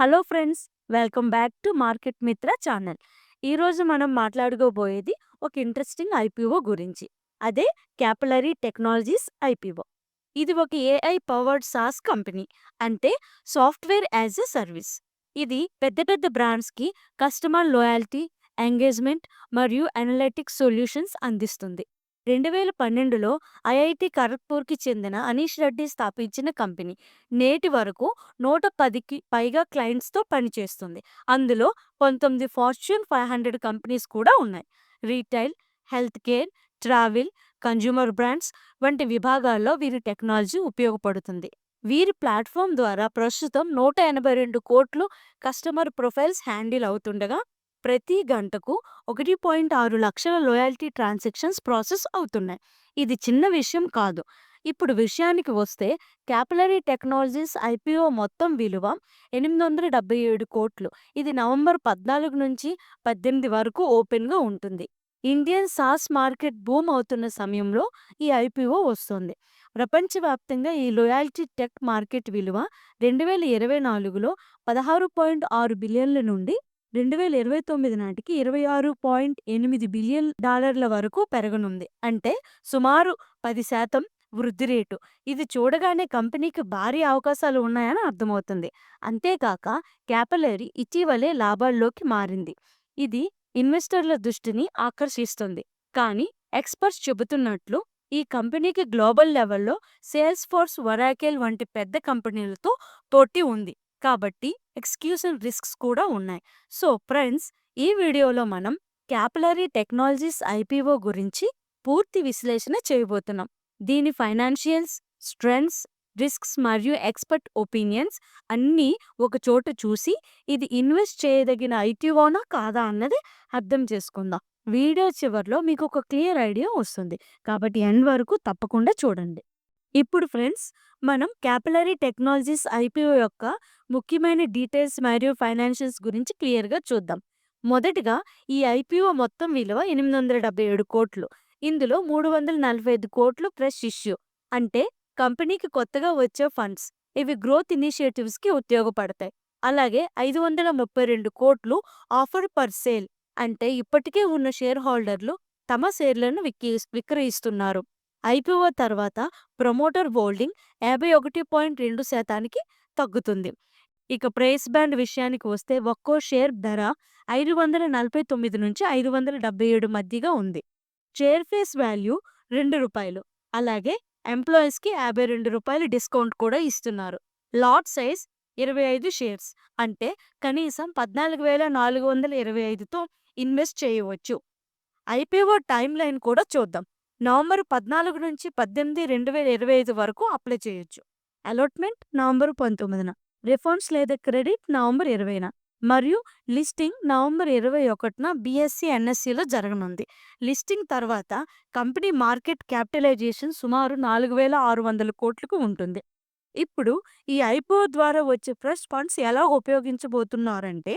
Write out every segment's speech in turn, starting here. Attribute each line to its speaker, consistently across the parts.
Speaker 1: Hello friends welcome back to market Mitra channel. ఈరోజు మనం మాట్లాడుకోబోయేది ఒక ఇంట్రెస్టింగ్ ఐపీఓ గురించి. అదే క్యాపిలరీ టెక్నాలజీస్ ఐపీఓ ఇది ఒక ఏఐ పవర్డ్ సాస్ కంపెనీ అంటే సాఫ్ట్వేర్ యాజ్ ఎ సర్వీస్. ఇది పెద్ద పెద్ద బ్రాండ్స్కి కస్టమర్ లోయాలిటీ ఎంగేజ్మెంట్ మరియు అనలిటిక్స్ సొల్యూషన్స్ అందిస్తుంది. రెండు వేల పన్నెండులో ఐఐటి ఖరగ్పూర్కి చెందిన అనీష్ రెడ్డి స్థాపించిన కంపెనీ నేటి వరకు నూట పదికి పైగా క్లయింట్స్తో పనిచేస్తుంది. అందులో పంతొమ్మిది ఫార్చ్యూన్ ఫైవ్ హండ్రెడ్ కంపెనీస్ కూడా ఉన్నాయి. Retail health care travel consumer brands వంటి విభాగాల్లో వీరి టెక్నాలజీ ఉపయోగపడుతుంది. వీరి ప్లాట్ఫామ్ ద్వారా ప్రస్తుతం నూట ఎనభై రెండు కోట్లు కస్టమర్ ప్రొఫైల్స్ హ్యాండిల్ అవుతుండగా ప్రతి గంటకు ఒకటి పాయింట్ ఆరు లక్షల లోయాలిటీ ట్రాన్సాక్షన్స్ ప్రాసెస్ అవుతున్నాయి. ఇది చిన్న విషయం కాదు. ఇప్పుడు విషయానికి వస్తే క్యాపిలరీ టెక్నాలజీస్ ఐపీఓ మొత్తం విలువ ఎనిమిది వందల డెబ్బై ఏడు కోట్లు. ఇది నవంబర్ పద్నాలుగు నుంచి పద్దెనిమిది వరకు ఓపెన్గా ఉంటుంది. ఇండియన్ సాస్ మార్కెట్ బూమ్ అవుతున్న సమయంలో ఈ ఐపీఓ వస్తుంది. ప్రపంచవ్యాప్తంగా ఈ లోయాలిటీ టెక్ మార్కెట్ విలువ రెండు వేల ఇరవై నాలుగులో పదహారు పాయింట్ ఆరు బిలియన్ల నుండి రెండు వేల ఇరవై తొమ్మిది నాటికి ఇరవై ఆరు పాయింట్ ఎనిమిది బిలియన్ డాలర్ల వరకు పెరగనుంది. అంటే సుమారు పది శాతం వృద్ధి రేటు. ఇది చూడగానే కంపెనీకి భారీ అవకాశాలు ఉన్నాయని అర్థమవుతుంది. అంతేకాక క్యాపిలరీ ఇటీవలే లాభాల్లోకి మారింది. ఇది ఇన్వెస్టర్ల దృష్టిని ఆకర్షిస్తుంది. కానీ ఎక్స్పర్ట్స్ చెబుతున్నట్లు ఈ కంపెనీకి గ్లోబల్ లెవెల్లో సేల్స్ ఫోర్స్ వరాకెల్ వంటి పెద్ద కంపెనీలతో పోటీ ఉంది. కాబట్టి ఎక్స్క్యూషన్ రిస్క్స్ కూడా ఉన్నాయి. సో ఫ్రెండ్స్ ఈ వీడియోలో మనం క్యాపిలరీ టెక్నాలజీస్ ఐపీఓ గురించి పూర్తి విశ్లేషణ చేయబోతున్నాం. దీని ఫైనాన్షియల్స్ స్ట్రెంగ్స్ రిస్క్స్ మరియు ఎక్స్పర్ట్ ఒపీనియన్స్ అన్నీ ఒక చోట చూసి ఇది ఇన్వెస్ట్ చేయదగిన ఐటీఓనా కాదా అన్నది అర్థం చేసుకుందాం. వీడియో చివరిలో మీకు ఒక క్లియర్ ఐడియా వస్తుంది. కాబట్టి ఎండ్ వరకు తప్పకుండా చూడండి. ఇప్పుడు ఫ్రెండ్స్ మనం క్యాపిలరీ టెక్నాలజీస్ ఐపీఓ యొక్క ముఖ్యమైన డీటెయిల్స్ మరియు ఫైనాన్షియల్స్ గురించి క్లియర్గా చూద్దాం. మొదటిగా ఈ ఐపీఓ మొత్తం విలువ ఎనిమిది వందల డెబ్బై ఏడు కోట్లు. ఇందులో మూడు వందల నలభై ఐదు కోట్లు ఫ్రెష్ ఇష్యూ అంటే కంపెనీకి కొత్తగా వచ్చే ఫండ్స్. ఇవి గ్రోత్ ఇనిషియేటివ్స్కి ఉపయోగపడతాయి. అలాగే ఐదు వందల ముప్పై రెండు కోట్లు ఆఫర్ పర్ సేల్ అంటే ఇప్పటికే ఉన్న షేర్ హోల్డర్లు తమ షేర్లను విక్రయిస్తున్నారు. ఐపీఓ తర్వాత ప్రమోటర్ హోల్డింగ్ యాభై ఒకటి పాయింట్ రెండు శాతానికి తగ్గుతుంది. ఇక ప్రైస్ బ్యాండ్ విషయానికి వస్తే ఒక్కో షేర్ ధర ఐదు వందల నలభై తొమ్మిది నుంచి ఐదు వందల డెబ్బై ఏడు మధ్యగా ఉంది. షేర్ ఫేస్ వాల్యూ రెండు రూపాయలు అలాగే ఎంప్లాయీస్కి యాభై రెండు రూపాయలు డిస్కౌంట్ కూడా ఇస్తున్నారు. లాట్ సైజ్ ఇరవై ఐదు షేర్స్ అంటే కనీసం పద్నాలుగు వేల నాలుగు వందల ఇరవై ఐదుతో ఇన్వెస్ట్ చేయవచ్చు. ఐపీఓ టైం లైన్ కూడా చూద్దాం. నవంబర్ పద్నాలుగు నుంచి పద్దెనిమిది రెండు వేల ఇరవై ఐదు వరకు అప్లై చేయొచ్చు. అలాట్మెంట్ నవంబర్ పంతొమ్మిదిన రిఫండ్స్ లేదా క్రెడిట్ నవంబర్ ఇరవైన మరియు లిస్టింగ్ నవంబర్ ఇరవై ఒకటిన బీఎస్సీ ఎన్ఎస్సిలో జరగనుంది. లిస్టింగ్ తర్వాత కంపెనీ మార్కెట్ క్యాపిటలైజేషన్ సుమారు నాలుగు వేల ఆరు వందల కోట్లకు ఉంటుంది. ఇప్పుడు ఈ ఐపో ద్వారా వచ్చే ఫ్రెష్ ఫండ్స్ ఎలా ఉపయోగించబోతున్నారంటే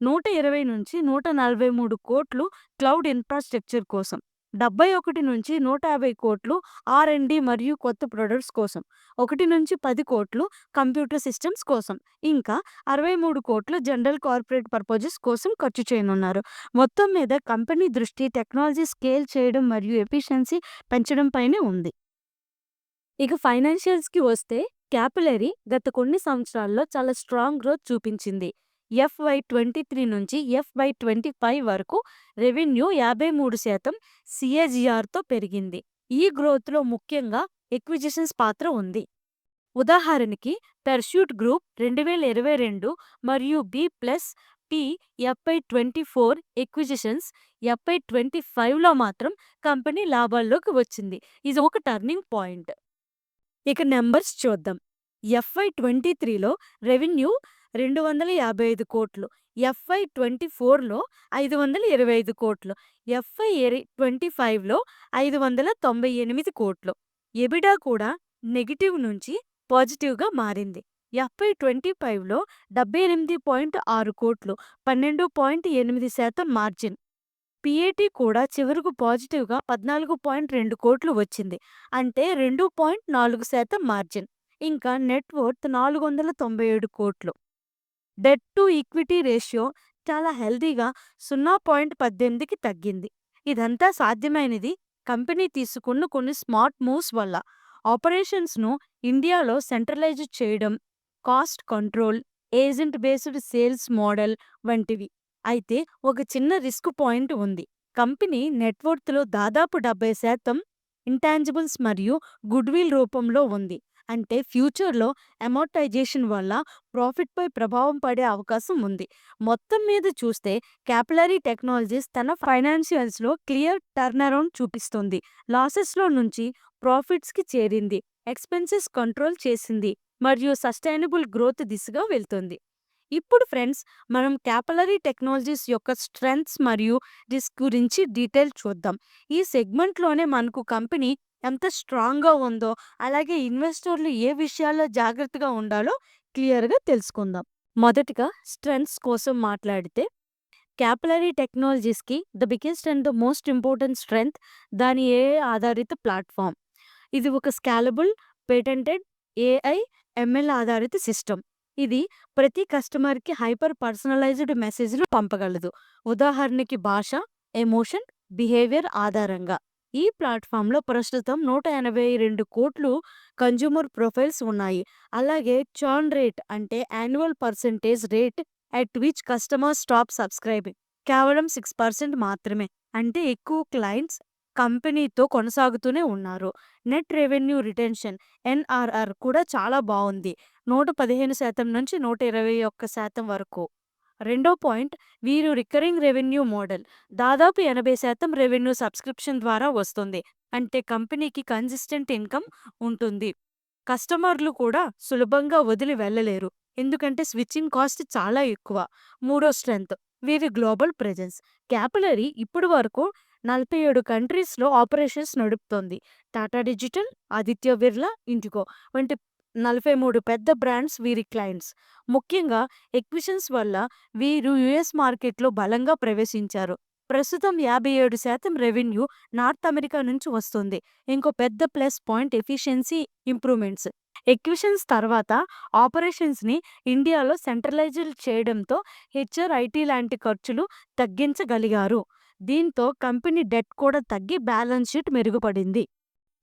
Speaker 1: నూట ఇరవై నుంచి నూట నలభై మూడు కోట్లు క్లౌడ్ ఇన్ఫ్రాస్ట్రక్చర్ కోసం. డెబ్బై ఒకటి నుంచి నూట యాభై కోట్లు ఆర్ఎండి మరియు కొత్త ప్రొడక్ట్స్ కోసం ఒకటి నుంచి పది కోట్లు కంప్యూటర్ సిస్టమ్స్ కోసం ఇంకా అరవై మూడు కోట్లు జనరల్ కార్పొరేట్ పర్పజెస్ కోసం ఖర్చు చేయనున్నారు. మొత్తం మీద కంపెనీ దృష్టి టెక్నాలజీ స్కేల్ చేయడం మరియు ఎఫిషియన్సీ పెంచడం పైనే ఉంది. ఇక ఫైనాన్షియల్స్కి వస్తే క్యాపిలరీ గత కొన్ని సంవత్సరాల్లో చాలా స్ట్రాంగ్ గ్రోత్ చూపించింది. ఎఫ్వై ట్వంటీ త్రీ నుంచి ఎఫ్వై ట్వంటీ ఫైవ్ వరకు రెవెన్యూ యాభై మూడు శాతం సిఏజిఆర్తో పెరిగింది. ఈ గ్రోత్లో ముఖ్యంగా ఎక్విజిషన్స్ పాత్ర ఉంది. ఉదాహరణకి పెర్ష్యూట్ గ్రూప్ రెండు వేల ఇరవై రెండు మరియు B plus P FY twenty four acquisitions FY twenty ఫైవ్లో మాత్రం కంపెనీ లాభాల్లోకి వచ్చింది. ఇది ఒక టర్నింగ్ పాయింట్. ఇక నెంబర్స్ చూద్దాం. ఎఫ్ఐ ట్వంటీ త్రీలో రెవెన్యూ రెండు వందల యాభై ఐదు కోట్లు ఎఫ్ఐ ట్వంటీ ఫోర్లో ఐదు వందల ఇరవై ఐదు కోట్లు ఎఫ్ఐ ట్వంటీ ఫైవ్లో ఐదు వందల తొంభై ఎనిమిది కోట్లు. ఎబిడా కూడా నెగిటివ్ నుంచి పాజిటివ్గా మారింది. ఎఫ్ఐ ట్వంటీ ఫైవ్లో డెబ్బై ఎనిమిది పాయింట్ ఆరు కోట్లు పన్నెండు పాయింట్ ఎనిమిది శాతం మార్జిన్. పిఏటి కూడా చివరకు పాజిటివ్గా పద్నాలుగు పాయింట్ రెండు కోట్లు వచ్చింది అంటే రెండు పాయింట్ నాలుగు శాతం మార్జిన్. ఇంకా నెట్వర్త్ నాలుగు వందల తొంభై ఏడు కోట్లు. డెట్ టు ఈక్విటీ రేషియో చాలా హెల్దీగా సున్నా పాయింట్ పద్దెనిమిదికి తగ్గింది. ఇదంతా సాధ్యమైనది కంపెనీ తీసుకున్న కొన్ని స్మార్ట్ మూవ్స్ వల్ల. ఆపరేషన్స్ను ఇండియాలో సెంట్రలైజ్ చేయడం cost control agent based sales model వంటివి. అయితే ఒక చిన్న రిస్క్ పాయింట్ ఉంది. కంపెనీ నెట్వర్త్లో దాదాపు డెబ్బై శాతం ఇంటాంజిబుల్స్ మరియు గుడ్విల్ రూపంలో ఉంది. అంటే ఫ్యూచర్లో అమోర్టైజేషన్ వల్ల ప్రాఫిట్పై ప్రభావం పడే అవకాశం ఉంది. మొత్తం మీద చూస్తే క్యాపిలరీ టెక్నాలజీస్ తన ఫైనాన్షియల్స్లో క్లియర్ టర్న్ అరౌండ్ చూపిస్తుంది. లాసెస్లో నుంచి ప్రాఫిట్స్కి చేరింది. ఎక్స్పెన్సెస్ కంట్రోల్ చేసింది. మరియు సస్టైనబుల్ గ్రోత్ దిశగా వెళ్తుంది. ఇప్పుడు ఫ్రెండ్స్ మనం క్యాపిలరీ టెక్నాలజీస్ యొక్క స్ట్రెంగ్స్ మరియు రిస్క్ గురించి డీటెయిల్ చూద్దాం. ఈ సెగ్మెంట్లోనే మనకు కంపెనీ ఎంత స్ట్రాంగ్గా ఉందో అలాగే ఇన్వెస్టర్లు ఏ విషయాల్లో జాగ్రత్తగా ఉండాలో క్లియర్గా తెలుసుకుందాం. మొదటిగా స్ట్రెంగ్స్ కోసం మాట్లాడితే capillary టెక్నాలజీస్కి the biggest and the most important strength దాని ఏ ఆధారిత ప్లాట్ఫామ్. ఇది ఒక స్కాలబుల్ పేటెంటెడ్ ఏఐ ఎంఎల్ ఆధారిత సిస్టమ్. ఇది ప్రతి కస్టమర్కి హైపర్ పర్సనలైజ్డ్ మెసేజ్లు పంపగలదు. ఉదాహరణకి భాష ఎమోషన్ బిహేవియర్ ఆధారంగా. ఈ ప్లాట్ఫామ్లో ప్రస్తుతం నూట ఎనభై రెండు కోట్లు కన్జ్యూమర్ ప్రొఫైల్స్ ఉన్నాయి. అలాగే చర్న్ రేట్ అంటే annual percentage rate at which customer stop subscribing. కేవలం సిక్స్ పర్సెంట్ మాత్రమే. అంటే ఎక్కువ క్లయింట్స్ కంపెనీతో కొనసాగుతూనే ఉన్నారు. నెట్ రెవెన్యూ రిటెన్షన్ ఎన్ఆర్ఆర్ కూడా చాలా బాగుంది. నూట పదిహేను శాతం నుంచి నూట ఇరవై ఒక్క శాతం వరకు. రెండో పాయింట్ వీరు రికరింగ్ రెవెన్యూ మోడల్. దాదాపు ఎనభై శాతం రెవెన్యూ సబ్స్క్రిప్షన్ ద్వారా వస్తుంది. అంటే కంపెనీకి కన్సిస్టెంట్ ఇన్కమ్ ఉంటుంది. కస్టమర్లు కూడా సులభంగా వదిలి వెళ్ళలేరు. ఎందుకంటే స్విచ్చింగ్ కాస్ట్ చాలా ఎక్కువ. మూడో స్ట్రెంగ్త్ వీరి గ్లోబల్ ప్రెజెన్స్. క్యాపిలరీ ఇప్పటి వరకు నలభై ఏడు కంట్రీస్లో ఆపరేషన్స్ నడుపుతోంది. టాటా డిజిటల్ ఆదిత్య బిర్లా ఇంటికో వంటి నలభై మూడు పెద్ద బ్రాండ్స్ వీరి క్లయింట్స్. ముఖ్యంగా ఎక్విషన్స్ వల్ల వీరు యుఎస్ మార్కెట్లో బలంగా ప్రవేశించారు. ప్రస్తుతం యాభై ఏడు శాతం రెవెన్యూ నార్త్ అమెరికా నుంచి వస్తుంది. ఇంకో పెద్ద plus point efficiency improvements. Acquisitions తర్వాత ఆపరేషన్స్ని ఇండియాలో సెంట్రలైజ్డ్ చేయడంతో హెచ్ఆర్ ఐటీ లాంటి ఖర్చులు తగ్గించగలిగారు. దీంతో కంపెనీ డెట్ కూడా తగ్గి బ్యాలెన్స్ షీట్ మెరుగుపడింది.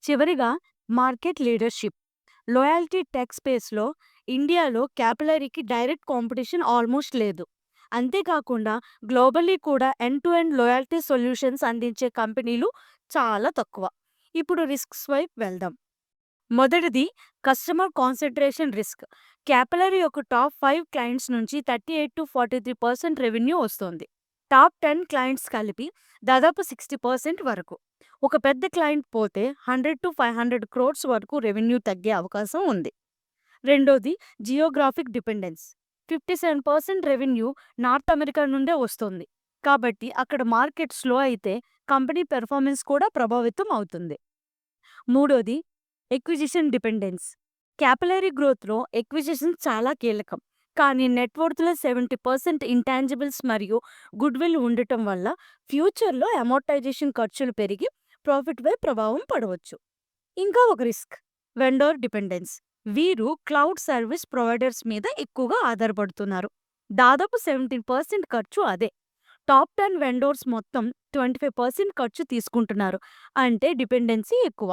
Speaker 1: చివరిగా మార్కెట్ లీడర్షిప్. లోయాలిటీ టెక్ స్పేస్లో ఇండియాలో క్యాపిలరీకి డైరెక్ట్ కాంపిటీషన్ ఆల్మోస్ట్ లేదు. అంతేకాకుండా గ్లోబల్లీ కూడా end to end loyalty solutions అందించే కంపెనీలు చాలా తక్కువ. ఇప్పుడు రిస్క్స్ వైపు వెళ్దాం. మొదటిది కస్టమర్ కాన్సన్ట్రేషన్ రిస్క్. క్యాపిలరీ యొక్క టాప్ ఫైవ్ క్లయింట్స్ నుంచి thirty eight to forty three percent revenue వస్తుంది. టాప్ టెన్ క్లయింట్స్ కలిపి దాదాపు సిక్స్టీ పర్సెంట్ వరకు. ఒక పెద్ద క్లయింట్ పోతే hundred to five hundred crores వరకు రెవెన్యూ తగ్గే అవకాశం ఉంది. రెండోది geographic dependence. Fifty seven percent revenue North America నుండే వస్తుంది. కాబట్టి అక్కడ మార్కెట్ స్లో అయితే కంపెనీ పెర్ఫార్మెన్స్ కూడా ప్రభావితం అవుతుంది. మూడోది ఎక్విజిషన్ డిపెండెన్స్. క్యాపిలరీ గ్రోత్లో ఎక్విజిషన్ చాలా కీలకం. కానీ నెట్వర్త్లో సెవెంటీ పర్సెంట్ ఇంటాంజిబుల్స్ మరియు గుడ్విల్ ఉండటం వల్ల ఫ్యూచర్లో అమోర్టైజేషన్ ఖర్చులు పెరిగి ప్రాఫిట్పై ప్రభావం పడవచ్చు. ఇంకా ఒక రిస్క్ వెండోర్ డిపెండెన్స్. వీరు క్లౌడ్ సర్వీస్ ప్రొవైడర్స్ మీద ఎక్కువగా ఆధారపడుతున్నారు. దాదాపు సెవెంటీన్ పర్సెంట్ ఖర్చు అదే. టాప్ టెన్ వెండోర్స్ మొత్తం ట్వంటీ ఫైవ్ పర్సెంట్ ఖర్చు తీసుకుంటున్నారు. అంటే డిపెండెన్సీ ఎక్కువ.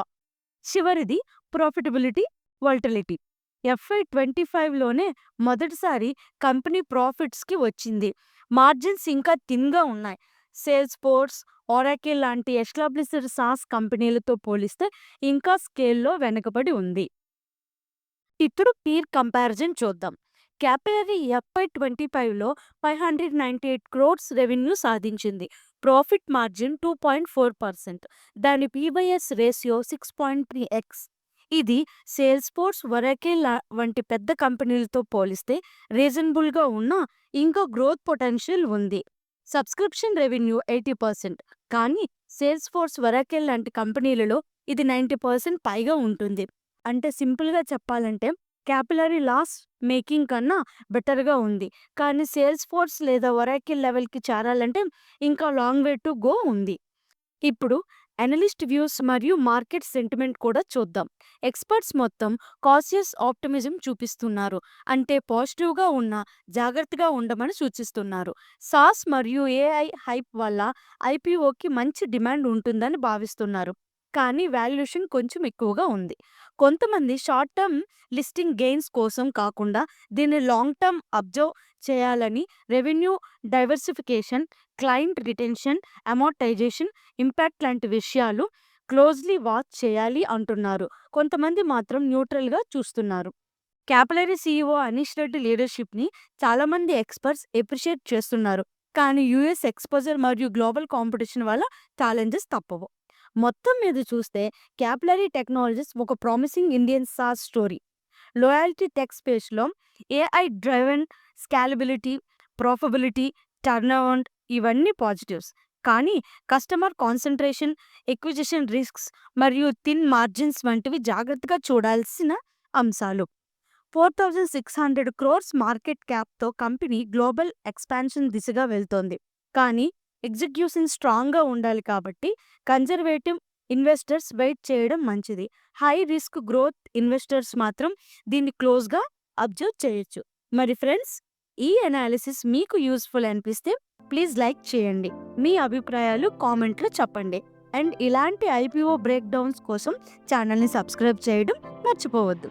Speaker 1: చివరిది ప్రాఫిటబిలిటీ వల్టలిటీ ఎఫ్ఐ ట్వంటీ ఫైవ్లోనే మొదటిసారి కంపెనీ ప్రాఫిట్స్కి వచ్చింది. మార్జిన్స్ ఇంకా థిన్గా ఉన్నాయి. సేల్స్ ఫోర్స్ ఒరాకిల్ లాంటి ఎస్టాబ్లిస్డ్ సాస్ కంపెనీలతో పోలిస్తే ఇంకా స్కేల్లో వెనుకబడి ఉంది. ఇప్పుడు పీర్ కంపారిజన్ చూద్దాం. క్యాపిలరీ ఎఫ్ఐ ట్వంటీ ఫైవ్లో five hundred ninety eight crores revenue సాధించింది. Profit margin two point four percent దాని P by S ratio six point three x ఇది సేల్స్ ఫోర్స్ వరకే వంటి పెద్ద కంపెనీలతో పోలిస్తే రీజనబుల్గా ఉన్న ఇంకా గ్రోత్ పొటెన్షియల్ ఉంది. Subscription revenue eighty percent. కానీ సేల్స్ ఫోర్స్ వరకెల్ లాంటి కంపెనీలలో ఇది నైంటీ పర్సెంట్ పైగా ఉంటుంది. అంటే సింపుల్గా చెప్పాలంటే క్యాపిలరీ లాస్ మేకింగ్ కన్నా బెటర్గా ఉంది. కానీ సేల్స్ ఫోర్స్ లేదా వరాకిల్ లెవెల్కి చేరాలంటే ఇంకా లాంగ్ వే టు గో ఉంది. ఇప్పుడు అనలిస్ట్ వ్యూస్ మరియు మార్కెట్ సెంటిమెంట్ కూడా చూద్దాం. ఎక్స్పర్ట్స్ మొత్తం కాసియస్ ఆప్టిమిజం చూపిస్తున్నారు. అంటే పాజిటివ్గా ఉన్న జాగ్రత్తగా ఉండమని సూచిస్తున్నారు. సాస్ మరియు ఏఐ హైప్ వల్ల ఐపీఓకి మంచి డిమాండ్ ఉంటుందని భావిస్తున్నారు. కానీ వాల్యుయేషన్ కొంచెం ఎక్కువగా ఉంది. కొంతమంది షార్ట్ టర్మ్ లిస్టింగ్ గెయిన్స్ కోసం కాకుండా దీన్ని లాంగ్ టర్మ్ అబ్జర్వ్ చేయాలని revenue diversification client retention amortisation impact లాంటి విషయాలు క్లోజ్లీ వాచ్ చేయాలి అంటున్నారు. కొంతమంది మాత్రం న్యూట్రల్గా చూస్తున్నారు. క్యాపిలరీ సీఈఓ అనీష్ రెడ్డి లీడర్షిప్ని చాలామంది ఎక్స్పర్ట్స్ ఎప్రిషియేట్ చేస్తున్నారు. కానీ యుఎస్ ఎక్స్పోజర్ మరియు గ్లోబల్ కాంపిటీషన్ వల్ల ఛాలెంజెస్ తప్పవు. మొత్తం మీద చూస్తే క్యాపిలరీ టెక్నాలజీస్ ఒక promising Indian SaaS story. Loyalty tech స్పేస్లో AI driven scalability profitability turnaround ఇవన్నీ పాజిటివ్స్. కానీ కస్టమర్ కాన్సన్ట్రేషన్ ఎక్విజిషన్ రిస్క్స్ మరియు థిన్ మార్జిన్స్ వంటివి జాగ్రత్తగా చూడాల్సిన అంశాలు. Four thousand six hundred crores market క్యాప్తో company global expansion దిశగా వెళ్తోంది. కానీ ఎగ్జిక్యూషన్ స్ట్రాంగ్గా ఉండాలి కాబట్టి కన్జర్వేటివ్ ఇన్వెస్టర్స్ వెయిట్ చేయడం మంచిది. హై రిస్క్ గ్రోత్ ఇన్వెస్టర్స్ మాత్రం దీన్ని క్లోజ్గా అబ్జర్వ్ చేయొచ్చు. మరి ఫ్రెండ్స్ ఈ అనాలిసిస్ మీకు యూస్ఫుల్ అనిపిస్తే ప్లీజ్ లైక్ చేయండి. మీ అభిప్రాయాలు కామెంట్లో చెప్పండి. అండ్ ఇలాంటి ఐపీఓ బ్రేక్ డౌన్స్ కోసం ఛానల్ని సబ్స్క్రైబ్ చేయడం మర్చిపోవద్దు.